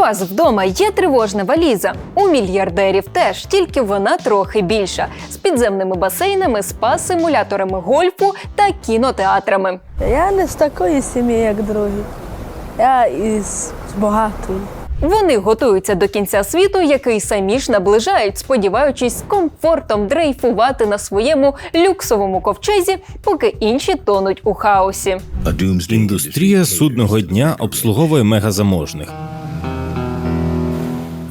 вас вдома є тривожна валіза. У мільярдерів теж, тільки вона трохи більша. З підземними басейнами, спа-симуляторами гольфу та кінотеатрами. Я не з такої сім'ї, як другі. Я із багатої. Вони готуються до кінця світу, який самі ж наближають, сподіваючись з комфортом дрейфувати на своєму люксовому ковчезі, поки інші тонуть у хаосі. Індустрія судного дня обслуговує мегазаможних.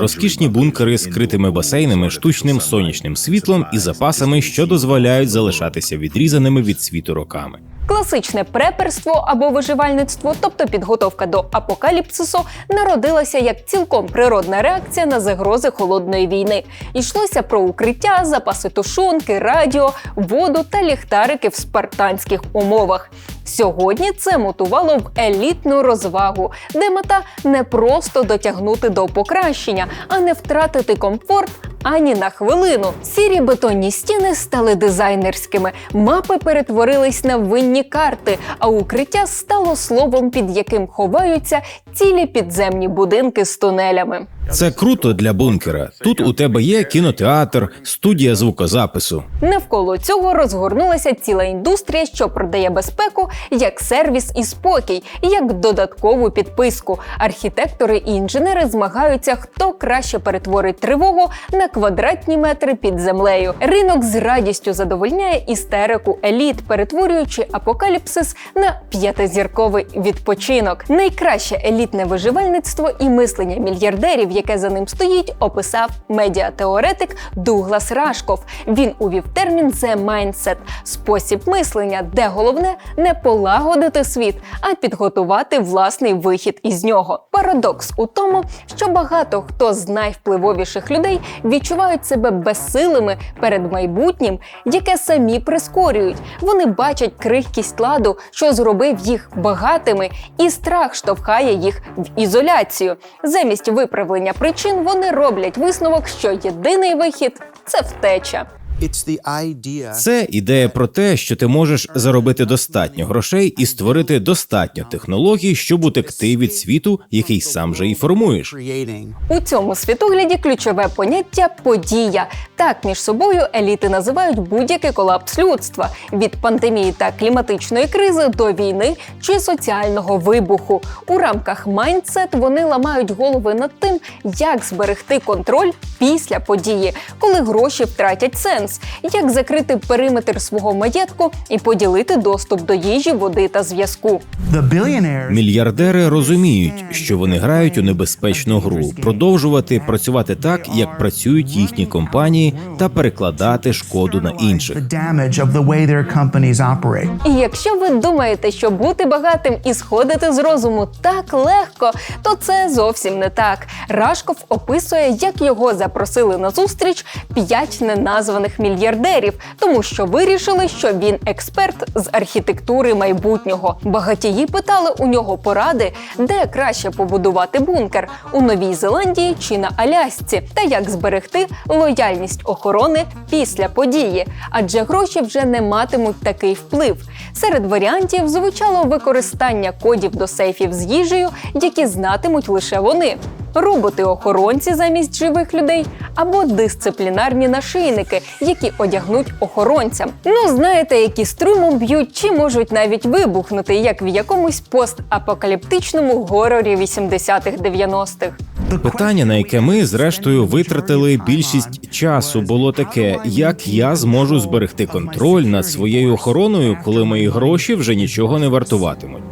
Розкішні бункери з критими басейнами, штучним сонячним світлом і запасами, що дозволяють залишатися відрізаними від світу роками. Класичне преперство або виживальництво, тобто підготовка до апокаліпсису, народилася як цілком природна реакція на загрози холодної війни. Йшлося про укриття, запаси тушонки, радіо, воду та ліхтарики в спартанських умовах. Сьогодні це мутувало в елітну розвагу, де мета не просто дотягнути до покращення, а не втратити комфорт ані на хвилину. Сірі бетонні стіни стали дизайнерськими, мапи перетворились на винні карти, а укриття стало словом, під яким ховаються цілі підземні будинки з тунелями. Це круто для бункера. Тут у тебе є кінотеатр, студія звукозапису. Навколо цього розгорнулася ціла індустрія, що продає безпеку як сервіс і спокій, як додаткову підписку. Архітектори і інженери змагаються, хто краще перетворить тривогу на квадратні метри під землею. Ринок з радістю задовольняє істерику еліт, перетворюючи апокаліпсис на п'ятизірковий відпочинок. Найкраще елітне виживальництво і мислення мільярдерів, яке за ним стоїть, описав медіатеоретик Дуглас Рашков. Він увів термін «the mindset» – спосіб мислення, де головне не полагодити світ, а підготувати власний вихід із нього. Парадокс у тому, що багато хто з найвпливовіших людей відчувають себе безсилими перед майбутнім, яке самі прискорюють. Вони бачать крихкість ладу, що зробив їх багатими, і страх штовхає їх в ізоляцію. Замість виправлення причин вони роблять висновок, що єдиний вихід це втеча. It's the idea. Це ідея про те, що ти можеш заробити достатньо грошей і створити достатньо технологій, щоб утекти від світу, який сам же і формуєш. У цьому світогляді ключове поняття подія. Так між собою еліти називають будь-який колапс людства від пандемії та кліматичної кризи до війни чи соціального вибуху. У рамках майндсет вони ламають голови над тим, як зберегти контроль після події, коли гроші втратять сенс, як закрити периметр свого маєтку і поділити доступ до їжі, води та зв'язку. Мільярдери розуміють, що вони грають у небезпечну гру, продовжувати працювати так, як працюють їхні компанії, та перекладати шкоду на інших. І якщо ви думаєте, що бути багатим і сходити з розуму так легко, то це зовсім не так. Рашков описує, як його запросили на зустріч п'ять неназваних мільярдерів, тому що вирішили, що він експерт з архітектури майбутнього. Багатії питали у нього поради, де краще побудувати бункер у Новій Зеландії чи на Алясці, та як зберегти лояльність охорони після події, адже гроші вже не матимуть такий вплив. Серед варіантів звучало використання кодів до сейфів з їжею, які знатимуть лише вони. Роботи-охоронці замість живих людей або дисциплінарні нашийники, які одягнуть охоронцям. Ну знаєте, які струмом б'ють чи можуть навіть вибухнути, як в якомусь постапокаліптичному горорі 80-х-90-х. Питання, на яке ми зрештою витратили більшість часу, було таке: як я зможу зберегти контроль над своєю охороною, коли мої гроші вже нічого не вартуватимуть.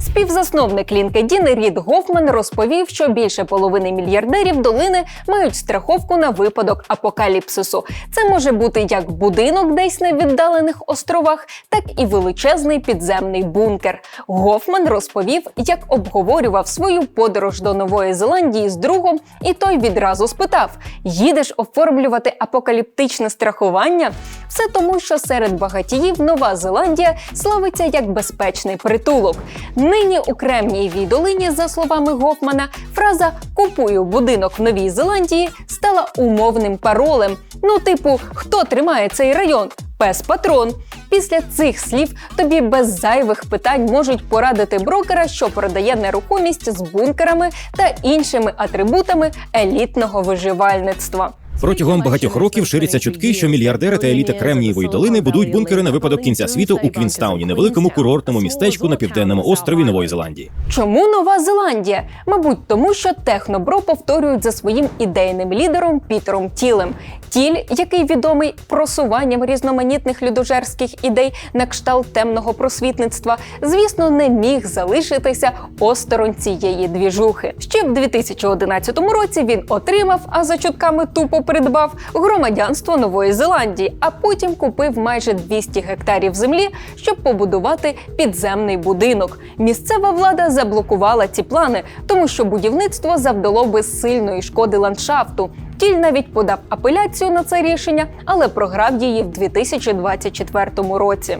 Співзасновник LinkedIn Рід Гофман розповів, що більше половини мільярдерів долини мають страховку на випадок апокаліпсису. Це може бути як будинок десь на віддалених островах, так і величезний підземний бункер. Гофман розповів, як обговорював свою подорож до Нової Зеландії з другом, і той відразу спитав: їдеш оформлювати апокаліптичне страхування? Все тому, що серед багатіїв Нова Зеландія славиться як безпечний притулок. Нині у Кремнієвій долині, за словами Гофмана, фраза Купую будинок в Новій Зеландії стала умовним паролем. Ну, типу, хто тримає цей район? Пес патрон. Після цих слів тобі без зайвих питань можуть порадити брокера, що продає нерухомість з бункерами та іншими атрибутами елітного виживальництва. Протягом багатьох років ширяться чутки, що мільярдери та еліта Кремнієвої долини будують бункери на випадок кінця світу у Квінстауні, невеликому курортному містечку на південному острові Нової Зеландії. Чому Нова Зеландія? Мабуть, тому що Технобро повторюють за своїм ідейним лідером Пітером Тілем. Тіль, який відомий просуванням різноманітних людожерських ідей на кшталт темного просвітництва, звісно, не міг залишитися осторонь цієї двіжухи. Ще в 2011 році він отримав, а за чутками тупо придбав громадянство Нової Зеландії, а потім купив майже 200 гектарів землі, щоб побудувати підземний будинок. Місцева влада заблокувала ці плани, тому що будівництво завдало би сильної шкоди ландшафту. Тіль навіть подав апеляцію на це рішення, але програв її в 2024 році.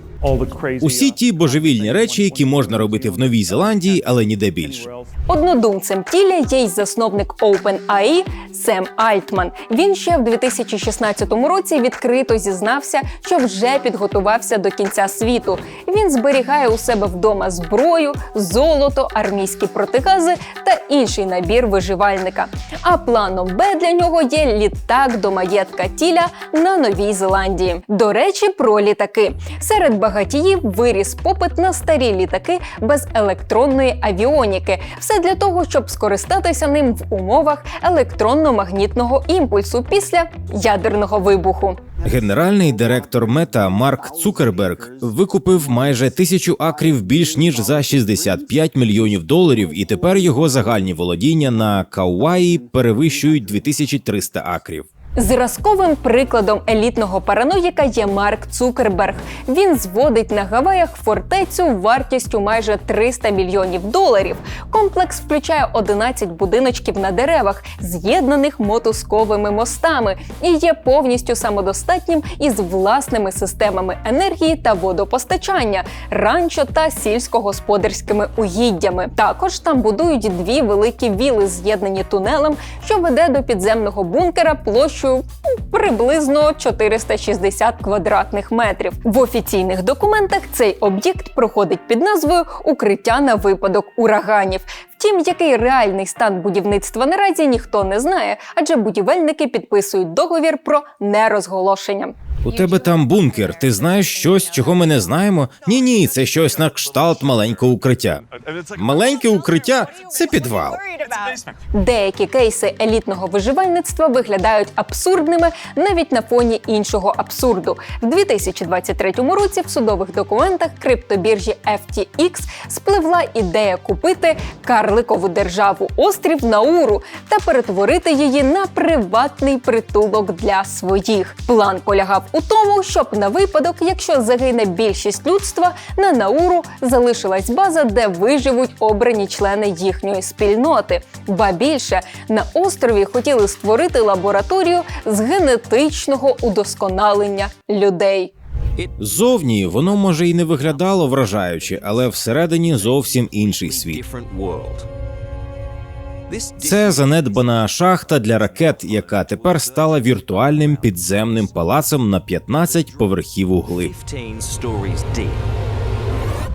Усі ті божевільні речі, які можна робити в Новій Зеландії, але ніде більше. Однодумцем тіля є й засновник OpenAI Сем Альтман. Він ще в 2016 році відкрито зізнався, що вже підготувався до кінця світу. Він зберігає у себе вдома зброю, золото, армійські протигази та інший набір виживальника. А планом Б для нього є літак до маєтка тіля на Новій Зеландії. До речі, про літаки серед багатіїв виріс попит на старі літаки без електронної авіоніки. Все для того, щоб скористатися ним в умовах електронно-магнітного імпульсу після ядерного вибуху. Генеральний директор Мета Марк Цукерберг викупив майже тисячу акрів більш ніж за 65 мільйонів доларів, і тепер його загальні володіння на Кауаї перевищують 2300 акрів. Зразковим прикладом елітного параноїка є Марк Цукерберг. Він зводить на Гаваях фортецю вартістю майже 300 мільйонів доларів. Комплекс включає 11 будиночків на деревах, з'єднаних мотузковими мостами, і є повністю самодостатнім із власними системами енергії та водопостачання, ранчо та сільськогосподарськими угіддями. Також там будують дві великі віли, з'єднані тунелем, що веде до підземного бункера площею ну, приблизно 460 квадратних метрів. В офіційних документах цей об'єкт проходить під назвою Укриття на випадок ураганів. Втім, який реальний стан будівництва наразі ніхто не знає, адже будівельники підписують договір про нерозголошення. У тебе там бункер. Ти знаєш щось, чого ми не знаємо? Ні, ні, це щось на кшталт маленького укриття. Маленьке укриття це підвал. Деякі кейси елітного виживальництва виглядають абсурдними навіть на фоні іншого абсурду. В 2023 році в судових документах криптобіржі FTX спливла ідея купити карликову державу острів Науру та перетворити її на приватний притулок для своїх. План полягав у тому, щоб на випадок, якщо загине більшість людства, на Науру залишилась база, де виживуть обрані члени їхньої спільноти. Ба більше на острові хотіли створити лабораторію з генетичного удосконалення людей. Зовні воно може і не виглядало вражаюче, але всередині зовсім інший світ. Це занедбана шахта для ракет, яка тепер стала віртуальним підземним палацом на 15 поверхів углиб.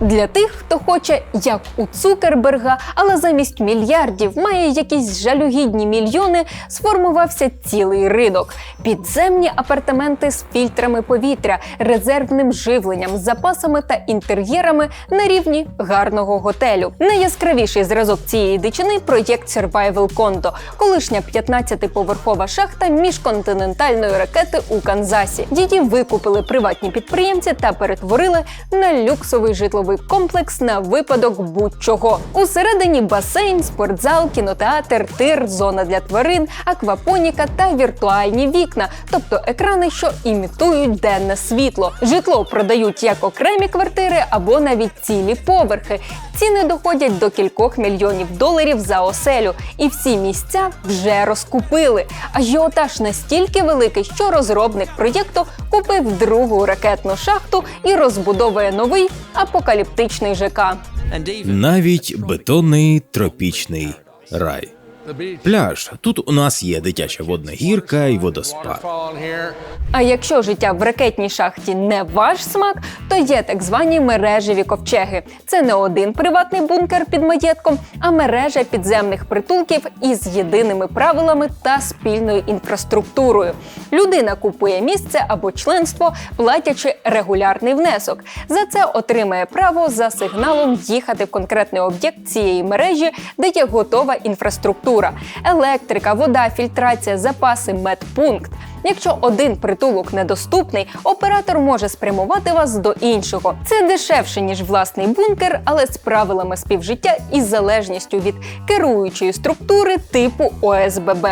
15 stories deep. Для тих, хто хоче, як у Цукерберга, але замість мільярдів має якісь жалюгідні мільйони, сформувався цілий ринок. Підземні апартаменти з фільтрами повітря, резервним живленням, запасами та інтер'єрами на рівні гарного готелю. Найяскравіший зразок цієї дичини проєкт Survival Condo, колишня 15-поверхова шахта міжконтинентальної ракети у Канзасі. Її викупили приватні підприємці та перетворили на люксовий житловий комплекс на випадок будь-чого. Усередині басейн, спортзал, кінотеатр, тир, зона для тварин, аквапоніка та віртуальні вікна, тобто екрани, що імітують денне світло. Житло продають як окремі квартири або навіть цілі поверхи. Ціни доходять до кількох мільйонів доларів за оселю, і всі місця вже розкупили. Ажіотаж настільки великий, що розробник проєкту купив другу ракетну шахту і розбудовує новий апокаліптичний ЖК. Навіть бетонний тропічний рай. Пляж. Тут у нас є дитяча водна гірка і водоспад. А якщо життя в ракетній шахті не ваш смак, то є так звані мережеві ковчеги. Це не один приватний бункер під маєтком, а мережа підземних притулків із єдиними правилами та спільною інфраструктурою. Людина купує місце або членство, платячи регулярний внесок. За це отримає право за сигналом їхати в конкретний об'єкт цієї мережі, де є готова інфраструктура: електрика, вода, фільтрація, запаси, медпункт. Якщо один притулок недоступний, оператор може спрямувати вас до іншого. Це дешевше ніж власний бункер, але з правилами співжиття і залежністю від керуючої структури типу ОСББ.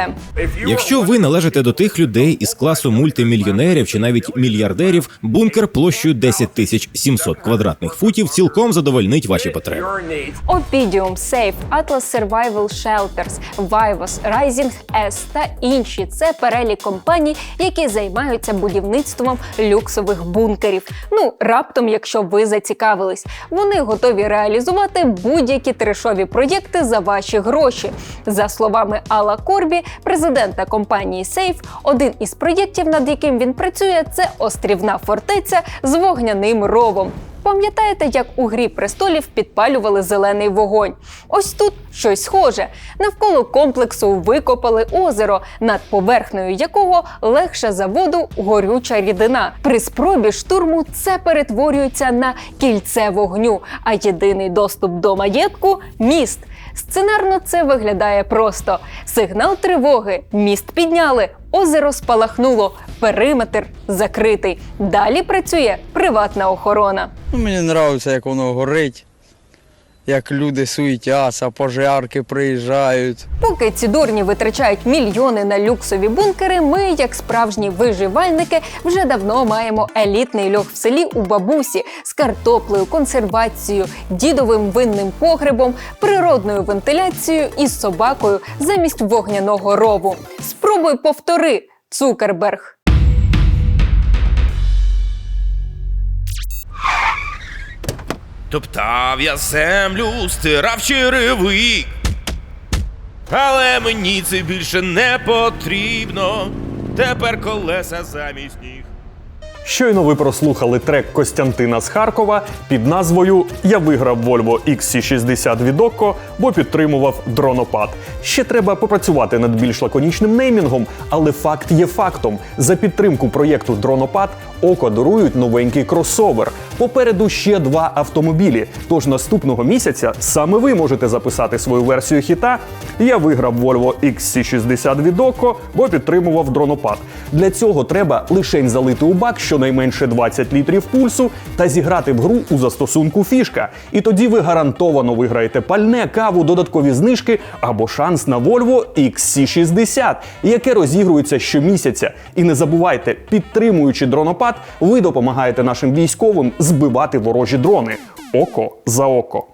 Якщо ви належите до тих людей із класу мультимільйонерів чи навіть мільярдерів, бункер площею 10 тисяч 700 квадратних футів цілком задовольнить ваші потреби. Opidium, Safe, Atlas Survival Shelters, Vivos, Rising S та інші це перелік компаній, які займаються будівництвом люксових бункерів. Ну раптом, якщо ви зацікавились, вони готові реалізувати будь-які трешові проєкти за ваші гроші. За словами Алла Корбі, президента компанії Safe, один із проєктів, над яким він працює, це острівна фортеця з вогняним ровом. Пам'ятаєте, як у грі престолів підпалювали зелений вогонь? Ось тут щось схоже. Навколо комплексу викопали озеро, над поверхнею якого легше за воду горюча рідина. При спробі штурму це перетворюється на кільце вогню, а єдиний доступ до маєтку міст. Сценарно це виглядає просто: сигнал тривоги, міст підняли, озеро спалахнуло, периметр закритий. Далі працює приватна охорона. Ну, мені подобається, як воно горить, як люди суетяться, пожарки приїжджають. Поки ці дурні витрачають мільйони на люксові бункери, ми, як справжні виживальники, вже давно маємо елітний льох в селі у бабусі з картоплею, консервацією, дідовим винним погребом, природною вентиляцією і собакою замість вогняного рову. Спробуй повтори, Цукерберг. Топтав я землю, стирав черевик. Але мені це більше не потрібно. Тепер колеса замість ніг. Щойно ви прослухали трек Костянтина з Харкова під назвою Я виграв Volvo XC60 від Okko, бо підтримував дронопад. Ще треба попрацювати над більш лаконічним неймінгом, але факт є фактом. За підтримку проєкту Дронопад Око дарують новенький кросовер. Попереду ще два автомобілі. Тож наступного місяця саме ви можете записати свою версію хіта. Я виграв Volvo XC60 від Okko, бо підтримував дронопад. Для цього треба лишень залити у бак щонайменше 20 літрів пульсу та зіграти в гру у застосунку фішка. І тоді ви гарантовано виграєте пальне, каву, додаткові знижки або шанс на Volvo XC60, яке розігрується щомісяця. І не забувайте, підтримуючи дронопад, ви допомагаєте нашим військовим збивати ворожі дрони. Око за око.